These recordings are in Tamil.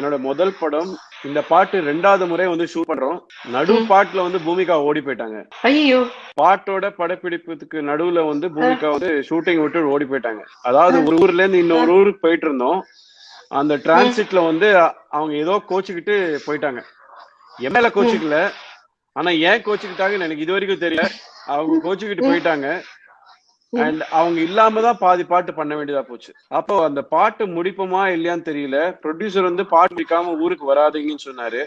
என்னோட முதல் படம் இந்த பாட்டு ரெண்டாவது முறை வந்து ஷூட் பண்றோம். நடு பாட்டுல வந்து பூமிகா ஓடி போயிட்டாங்க. ஐயோ பாட்டோட படப்பிடிப்புக்கு நடுவுல வந்து பூமிகா வந்து ஷூட்டிங் விட்டு ஓடி போயிட்டாங்க. அதாவது ஒரு ஊர்ல இருந்து இன்னொரு ஊருக்கு போயிட்டு இருந்தோம். அந்த டிரான்சிட்ல வந்து அவங்க ஏதோ கோச்சுக்கிட்டு போயிட்டாங்க. மேல கோச்சுக்கல. ஆனா ஏன் கோச்சுக்கிட்டாங்கன்னு எனக்கு இது வரைக்கும் தெரியல. அவங்க கோச்சுக்கிட்டு போயிட்டாங்க. அண்ட் அவங்க இல்லாம தான் பாதி பாட்டு பண்ண வேண்டியதா போச்சு. அப்போ அந்த பாட்டு முடிப்போமா இல்லையான்னு தெரியல. ப்ரொடியூசர் வந்து பாட்டு முடிக்காம ஊருக்கு வராதீங்கன்னு சொன்னாரு.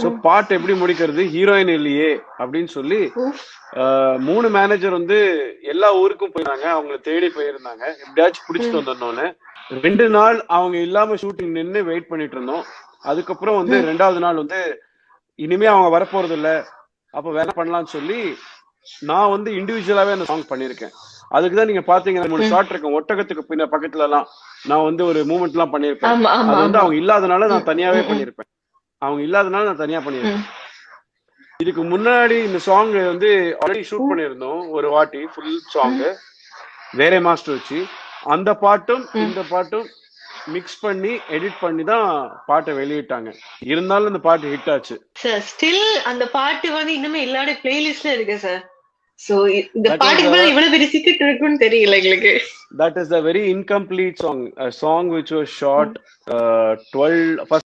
சோ பாட்டு எப்படி முடிக்கிறது? ஹீரோயின் இல்லையே அப்படின்னு சொல்லி மூணு மேனேஜர் வந்து எல்லா ஊருக்கும் போயிருந்தாங்க. அவங்கள தேடி போயிருந்தாங்க. எப்படியாச்சும் பிடிச்சிட்டு வந்துடணும்னு ரெண்டு நாள் அவங்க இல்லாம ஷூட்டிங் நின்னு வெயிட் பண்ணிட்டு இருந்தோம். அதுக்கப்புறம் வந்து ரெண்டாவது நாள் வந்து இனிமே அவங்க வரப்போறது இல்ல அப்ப வேற பண்ணலாம்னு சொல்லி நான் வந்து இண்டிவிஜுவலாவே அந்த சாங் பண்ணிருக்கேன் அதுக்கு தான் நீங்க பாத்தீங்கன்னா மூணு ஷார்ட் இருக்கும் ஒட்டகத்துக்கு பின்ன பக்கத்துல எல்லாம் நான் வந்து ஒரு மூமெண்ட் எல்லாம் பண்ணிருப்பேன். அது வந்து அவங்க இல்லாதனால நான் தனியாவே பண்ணிருப்பேன். அவங்க இல்லாதனால நான் தனியா பண்ணிருப்பேன். இதுக்கு முன்னாடி இந்த சாங் வந்து ஆல்ரெடி ஷூட் பண்ணியிருந்தோம். ஒரு வாட்டி ஃபுல் சாங் வேற மாஸ்டர் வச்சு. அந்த பாட்டும் இந்த பாட்டும் மிக்ஸ் பண்ணி எடிட் பண்ணி தான் பாட்டை வெளியிட்டாங்க. இருந்தாலும் அந்த பாட்டு ஹிட் ஆச்சு. சார் ஸ்டில் அந்த பாட்டு வந்து இன்னுமே எல்லாருடைய பிளேலிஸ்ட்ல இருக்கு சார் சோ இந்த That is பாட்டுக்கு the- மேல இவ்வளவு பெரிய சீக்கிரம் இருக்குன்னு தெரியல எங்களுக்கு that is a very incomplete song a song which was shot uh, 12 first